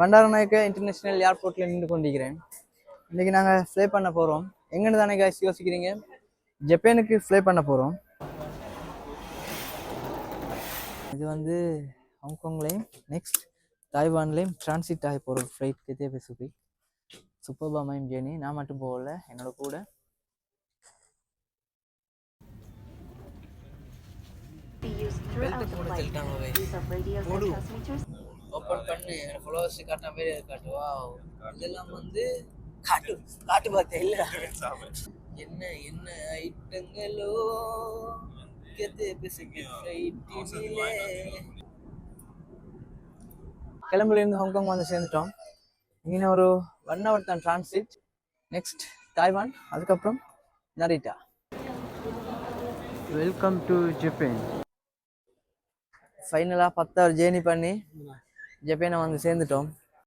Bandaranaike international ஏர்போர்ட்ல நின்று கொண்டிருக்கிறேன். இன்றைக்கி நாங்கள் ஃப்ளை பண்ண போகிறோம் எங்கன்னு தானே காய்ச்சி யோசிக்கிறீங்க? ஜப்பானுக்கு ஃப்ளை பண்ண போகிறோம் இது வந்து ஹாங்காங்லேயும் நெக்ஸ்ட் தாய்வான்லேயும் டிரான்சிட் ஆகி போகிற ஃப்ளைட் கேத்தே பேசுபி சூப்பர்பா மைம் ஜேர்னி நான் மட்டும் போகல என்னோட கூட. Be used throughout the flight. Use of radio and transmitters. Open பண்ணு. ஃபாலோவர்ஸ் காட்டின மாதிரி காட்டு. வா இதெல்லாம் வந்து காட்டு. காட்டு பார்த்தேன் இல்ல. என்ன என்ன ஐட்டங்களோ? கிளம்புலேருந்து ஹாங்காங் வந்து சேர்ந்துட்டோம். இங்கே ஒரு ஒன் ஹவர் தான் டிரான்சிட் நெக்ஸ்ட் தாய்வான் அதுக்கப்புறம் நரிட்டா வெல்கம் டு ஜப்பான் ஃபைனலாக பத்து ஹவர் ஜேர்னி பண்ணி. ஜப்பானை வந்து சேர்ந்துட்டோம்.